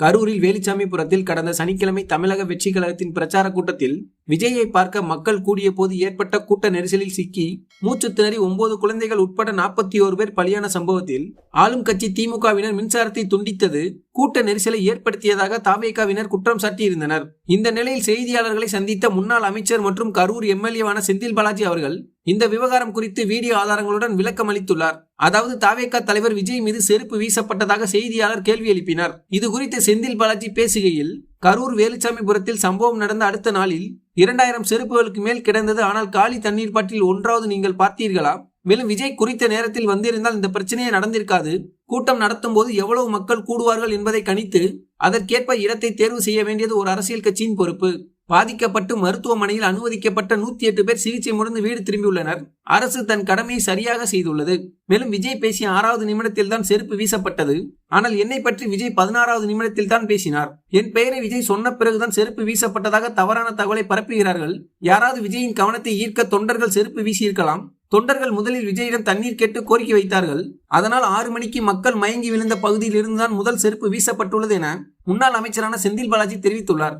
கரூரில் வேலுச்சாமிபுரத்தில் கடந்த சனிக்கிழமை தமிழக வெற்றி கழகத்தின் பிரச்சார கூட்டத்தில் விஜயை பார்க்க மக்கள் கூடிய போது ஏற்பட்ட கூட்ட நெரிசலில் சிக்கி மூச்சு திணறி ஒன்பது குழந்தைகள் உட்பட நாற்பத்தி ஓரு பேர் பலியான சம்பவத்தில் ஆளும் கட்சி திமுகவினர் மின்சாரத்தை துண்டித்தது. கூட்ட நெரிசலை ஏற்படுத்தியதாக தாவேகாவினர் குற்றம் சாட்டியிருந்தனர். இந்த நிலையில் செய்தியாளர்களை சந்தித்த முன்னாள் அமைச்சர் மற்றும் கரூர் எம்எல்ஏவான செந்தில் பாலாஜி அவர்கள் இந்த விவகாரம் குறித்து வீடியோ ஆதாரங்களுடன் விளக்கம் அளித்துள்ளார் அதாவது தாவேகா தலைவர் விஜய் மீது செருப்பு வீசப்பட்டதாக செய்தியாளர் கேள்வி எழுப்பினார். இது குறித்து செந்தில் பாலாஜி பேசுகையில் கரூர் வேலுச்சாமிபுரத்தில் சம்பவம் நடந்த அடுத்த நாளில் இரண்டாயிரம் செருப்புகளுக்கு மேல் கிடந்தது. ஆனால் காலி தண்ணீர் பாட்டில் ஒன்றாவது நீங்கள் பார்த்தீர்களா? மேலும் விஜய் குறித்த நேரத்தில் வந்திருந்தால் இந்த பிரச்சனையே நடந்திருக்காது. கூட்டம் நடத்தும் போது எவ்வளவு மக்கள் கூடுவார்கள் என்பதை கணித்து அதற்கேற்ப இடத்தை தேர்வு செய்ய வேண்டியது ஒரு அரசியல் கட்சியின் பொறுப்பு. பாதிக்கப்பட்டு மருத்துவமனையில் அனுமதிக்கப்பட்ட நூத்தி எட்டு பேர் சிகிச்சை முடிந்து வீடு திரும்பியுள்ளனர். அரசு தன் கடமையை சரியாக செய்துள்ளது. மேலும் விஜய் பேசிய ஆறாவது நிமிடத்தில் தான் செருப்பு வீசப்பட்டது. ஆனால் என்னை பற்றி விஜய் பதினாறாவது நிமிடத்தில் தான் பேசினார். என் பெயரை விஜய் சொன்ன பிறகுதான் செருப்பு வீசப்பட்டதாக தவறான தகவலை பரப்புகிறார்கள். யாராவது விஜயின் கவனத்தை ஈர்க்க தொண்டர்கள் செருப்பு வீசியிருக்கலாம். தொண்டர்கள் முதலில் விஜயிடம் தண்ணீர் கேட்டு கோரிக்கை வைத்தார்கள். அதனால் ஆறு மணிக்கு மக்கள் மயங்கி விழுந்த பகுதியில் இருந்துதான் முதல் செருப்பு வீசப்பட்டுள்ளது என முன்னாள் அமைச்சரான செந்தில் பாலாஜி தெரிவித்துள்ளார்.